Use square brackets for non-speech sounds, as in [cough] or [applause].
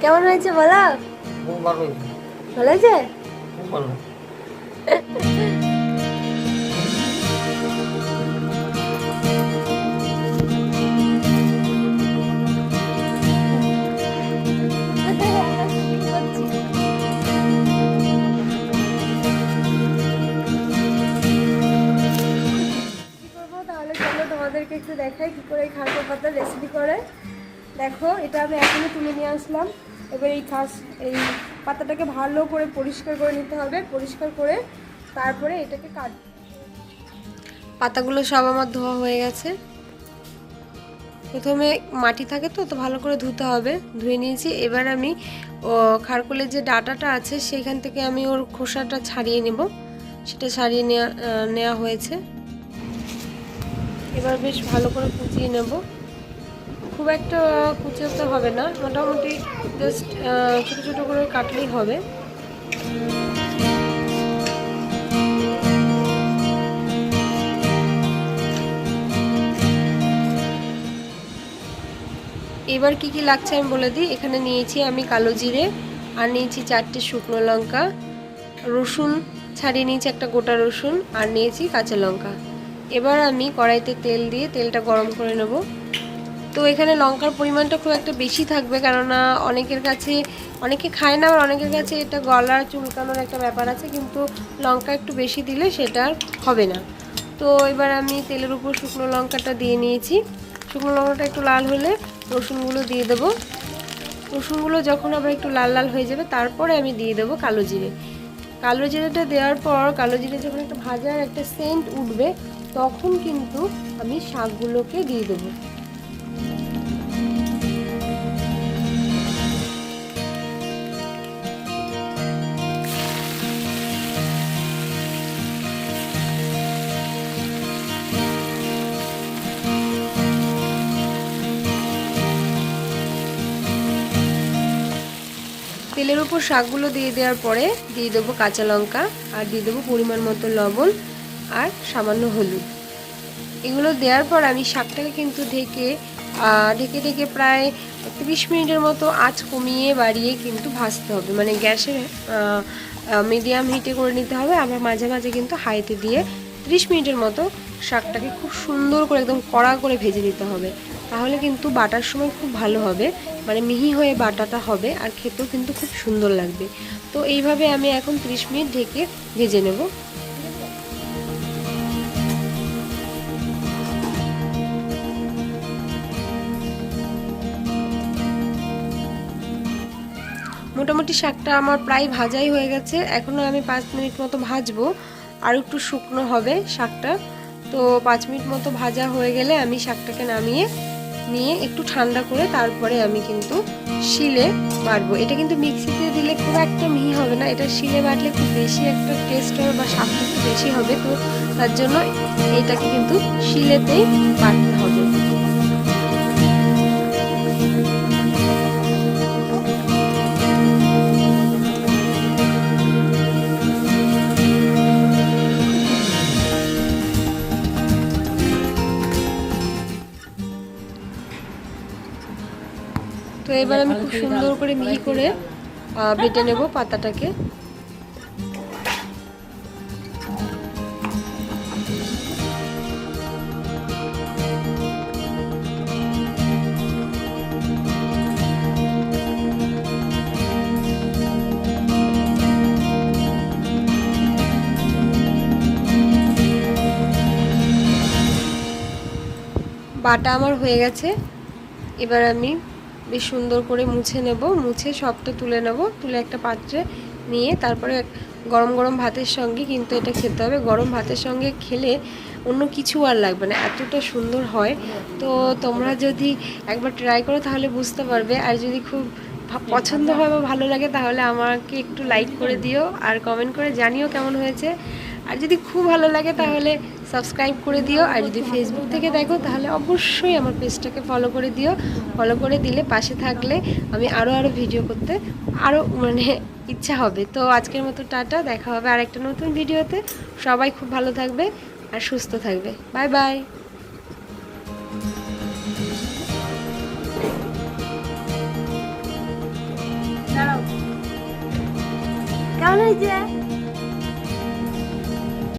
কেমন হয়েছে বলো? ভালো হয়েছে। ভালো। [laughs] দেখাই কি করে এই খাসের পাতার রেসিপি করে। দেখো, এটা আমি এখনই তুলে নিয়ে আসলাম। এবার এই খাস, এই পাতাটাকে ভালো করে পরিষ্কার করে নিতে হবে। পরিষ্কার করে তারপরে এটাকে কাট। পাতাগুলো সব আমার ধোয়া হয়ে গেছে। প্রথমে মাটি থাকে তো তো ভালো করে ধুতে হবে। ধুয়ে নিয়েছি। এবার আমি খারকুলের যে ডাটাটা আছে সেখান থেকে আমি ওর খোসাটা ছাড়িয়ে নেব। সেটা ছাড়িয়ে নেওয়া নেওয়া হয়েছে। এবার বেশ ভালো করে কুচিয়ে নেব। খুব একটা কুচাতে হবে না, মোটামুটি জাস্ট ছোটো ছোটো করে কাটলেই হবে। এবার কি কি লাগছে আমি বলে দিই। এখানে নিয়েছি আমি কালো জিরে, আর নিয়েছি চারটে শুকনো লঙ্কা, রসুন, ছাড়িয়ে নিয়েছি একটা গোটা রসুন, আর নিয়েছি কাঁচা লঙ্কা। এবার আমি কড়াইতে তেল দিয়ে তেলটা গরম করে নেব। তো এখানে লঙ্কার পরিমাণটা খুব একটা বেশি থাকবে কেননা অনেকের কাছে, অনেকে খায় না, আবার অনেকের কাছে এটা গলা চুলকানোর একটা ব্যাপার আছে, কিন্তু লঙ্কা একটু বেশি দিলে সেটা আর হবে না। তো এবার আমি তেলের উপর শুকনো লঙ্কাটা দিয়ে নিয়েছি। শুকনো লঙ্কাটা একটু লাল হলে রসুনগুলো দিয়ে দেবো। রসুনগুলো যখন আবার একটু লাল লাল হয়ে যাবে, তারপরে আমি দিয়ে দেবো কালো জিরে। কালো জিরেটা দেওয়ার পর, কালো জিরে যখন একটা ভাজার একটা সেন্ট উঠবে তখন কিন্তু আমি শাকগুলোকে দিয়ে দেবো। তেলের উপর শাকগুলো দিয়ে দেওয়ার পরে দিয়ে দেবো কাঁচা লঙ্কা আর দিয়ে দেবো পরিমাণ মতো লবণ। আর সামান্য হলুদ। এগুলো দেওয়ার পর আমি শাকটাকে কিন্তু ঢেকে ঢেকে ঢেকে প্রায় তিরিশ মিনিটের মতো আঁচ কমিয়ে বাড়িয়ে কিন্তু ভাজতে হবে। মানে গ্যাসে মিডিয়াম হিটে করে নিতে হবে। আবার মাঝে মাঝে কিন্তু হাইতে দিয়ে ত্রিশ মিনিটের মতো শাকটাকে খুব সুন্দর করে একদম কড়া করে ভেজে নিতে হবে। তাহলে কিন্তু বাটার সময় খুব ভালো হবে। মানে মিহি হয়ে বাটাটা হবে আর খেতেও কিন্তু খুব সুন্দর লাগবে। তো এইভাবে আমি এখন ত্রিশ মিনিট ঢেকে ভেজে নেব। মোটামুটি শাকটা আমার প্রায় ভাজাই হয়ে গেছে। এখনও আমি পাঁচ মিনিট মতো ভাজবো। আর একটু শুকনো হবে শাকটা। তো পাঁচ মিনিট মতো ভাজা হয়ে গেলে আমি শাকটাকে নামিয়ে নিয়ে একটু ঠান্ডা করে তারপরে আমি কিন্তু শিলে বাটবো। এটা কিন্তু মিক্সিতে দিলে খুব একটা মিহি হবে না। এটা শিলে বাটলে খুব বেশি একটা টেস্ট হবে বা স্বাদটা একটু বেশি হবে। তো তার জন্য এটাকে কিন্তু শিলেতেই বাটতে হবে। তো এবার আমি খুব সুন্দর করে মিহি করে বেটে নেব পাতাটাকে। বাটা আমার হয়ে গেছে। এবার আমি বেশ সুন্দর করে মুছে নেব, মুছে সবটা তুলে নেব, তুলে একটা পাত্রে নিয়ে তারপরে গরম গরম ভাতের সঙ্গে কিন্তু এটা খেতে হবে। গরম ভাতের সঙ্গে খেলে অন্য কিছু আর লাগবে না, এতটা সুন্দর হয়। তো তোমরা যদি একবার ট্রাই করো তাহলে বুঝতে পারবে। আর যদি খুব পছন্দ হয় বা ভালো লাগে তাহলে আমাকে একটু লাইক করে দিও আর কমেন্ট করে জানিও কেমন হয়েছে। আর যদি খুব ভালো লাগে তাহলে সাবস্ক্রাইব করে দিও। আর যদি ফেসবুক থেকে দেখো, তাহলে অবশ্যই আমার পেজটাকে ফলো করে দিও। ফলো করে দিলে পাশে থাকলে আমি আরও আরও ভিডিও করতে আরও মানে ইচ্ছা হবে। তো আজকের মতো টাটা, দেখা হবে আর একটা নতুন ভিডিওতে। সবাই খুব ভালো থাকবে আর সুস্থ থাকবে। বাই বাই কেমন হয়েছে?